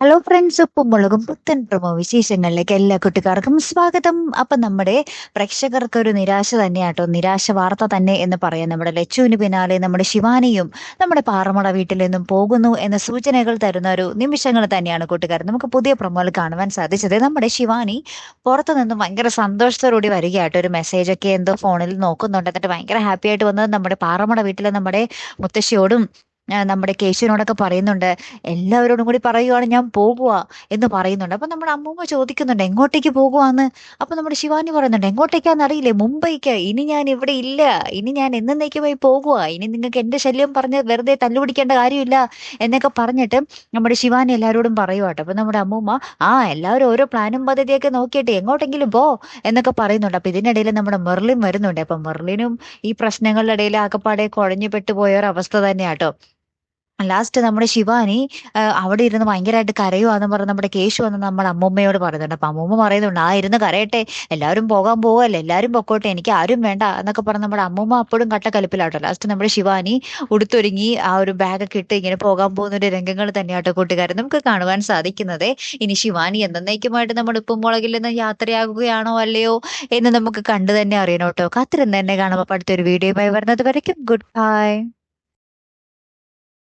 Hello friends ഉപ്പും മുളകും പുത്തൻ പ്രമോ വിശേഷങ്ങളിലേക്ക് എല്ലാ കുട്ടിക്കാർക്കും സ്വാഗതം. അപ്പൊ നമ്മുടെ പ്രേക്ഷകർക്ക് ഒരു നിരാശ തന്നെയാട്ടോ. നിരാശ വാർത്ത തന്നെ എന്ന് പറയാം. നമ്മുടെ ലച്ചുവിന് പിന്നാലെ നമ്മുടെ ശിവാനിയും നമ്മുടെ പാറമട വീട്ടിൽ നിന്നും പോകുന്നു എന്ന സൂചനകൾ തരുന്ന ഒരു നിമിഷങ്ങൾ തന്നെയാണ് കൂട്ടുകാർ നമുക്ക് പുതിയ പ്രമോയിൽ കാണുവാൻ സാധിച്ചത്. നമ്മുടെ ശിവാനി പുറത്തു നിന്നും ഭയങ്കര സന്തോഷത്തോടുകൂടി വരികയായിട്ട് ഒരു മെസ്സേജ് ഒക്കെ എന്തോ ഫോണിൽ നോക്കുന്നുണ്ട്. എന്നിട്ട് ഭയങ്കര ഹാപ്പി ആയിട്ട് വന്നത് നമ്മുടെ പാറമട വീട്ടിലെ നമ്മുടെ മുത്തശ്ശിയോടും നമ്മുടെ കേശുവിനോടൊക്കെ പറയുന്നുണ്ട് എല്ലാവരോടും കൂടി പറയുവാണ് ഞാൻ പോകുക എന്ന് പറയുന്നുണ്ട്. അപ്പൊ നമ്മുടെ അമ്മൂമ്മ ചോദിക്കുന്നുണ്ട് എങ്ങോട്ടേക്ക് പോകുവാന്ന്? അപ്പൊ നമ്മുടെ ശിവാനി പറയുന്നുണ്ട് എങ്ങോട്ടേക്കാന്ന് അറിയില്ലേ മുംബൈക്ക്. ഇനി ഞാൻ ഇവിടെ ഇല്ല. ഇനി ഞാൻ എന്നേക്കുമായി പോകുക. ഇനി നിങ്ങൾക്ക് എന്റെ ശല്യം പറഞ്ഞ് വെറുതെ തല്ലുപിടിക്കേണ്ട കാര്യമില്ല എന്നൊക്കെ പറഞ്ഞിട്ട് നമ്മുടെ ശിവാനി എല്ലാവരോടും പറയുവാട്ടോ അപ്പൊ നമ്മുടെ അമ്മൂമ്മ ആ എല്ലാവരും ഓരോ പ്ലാനും പദ്ധതിയൊക്കെ നോക്കിയിട്ട് എങ്ങോട്ടെങ്കിലും പോ എന്നൊക്കെ പറയുന്നുണ്ട്. അപ്പൊ ഇതിനിടയിൽ നമ്മുടെ മെർലിൻ വരുന്നുണ്ട്. അപ്പൊ മെർലിനും ഈ പ്രശ്നങ്ങളുടെ ഇടയിൽ ആകപ്പാടെ കുഴഞ്ഞു പെട്ടുപോയ ഒരു അവസ്ഥ തന്നെയാട്ടോ ലാസ്റ്റ് നമ്മുടെ ശിവാനി അവിടെ ഇരുന്ന് ഭയങ്കരമായിട്ട് കരയുവാന്ന് പറഞ്ഞ നമ്മുടെ കേശു വന്ന് നമ്മുടെ അമ്മൂമ്മയോട് പറയുന്നുണ്ട്. അപ്പൊ അമ്മൂമ്മ പറയുന്നുണ്ട് ആ ഇരുന്ന് കരയട്ടെ. എല്ലാവരും പോകാൻ പോവല്ലേ? എല്ലാവരും പൊക്കോട്ടെ. എനിക്ക് ആരും വേണ്ട എന്നൊക്കെ പറഞ്ഞ് നമ്മുടെ അമ്മൂമ്മ അപ്പോഴും കട്ടക്കലിപ്പിലാട്ടോ. ലാസ്റ്റ് നമ്മുടെ ശിവാനി ഉടുത്തൊരുങ്ങി ആ ഒരു ബാഗൊക്കെ ഇട്ട് ഇങ്ങനെ പോകാൻ പോകുന്ന ഒരു രംഗങ്ങൾ തന്നെയാട്ടോ കൂട്ടുകാരൻ നമുക്ക് കാണുവാൻ സാധിക്കുന്നത്. ഇനി ശിവാനി എന്നേക്കുമായിട്ട് നമ്മുടെ ഉപ്പും മുളകിൽ നിന്ന് യാത്രയാകുകയാണോ അല്ലയോ എന്ന് നമുക്ക് കണ്ടു തന്നെ അറിയണോട്ടോ കാത്തിരുന്ന് തന്നെ കാണുമ്പോൾ അടുത്തൊരു വീഡിയോയുമായി വരുന്നത് വരയ്ക്കും. Good bye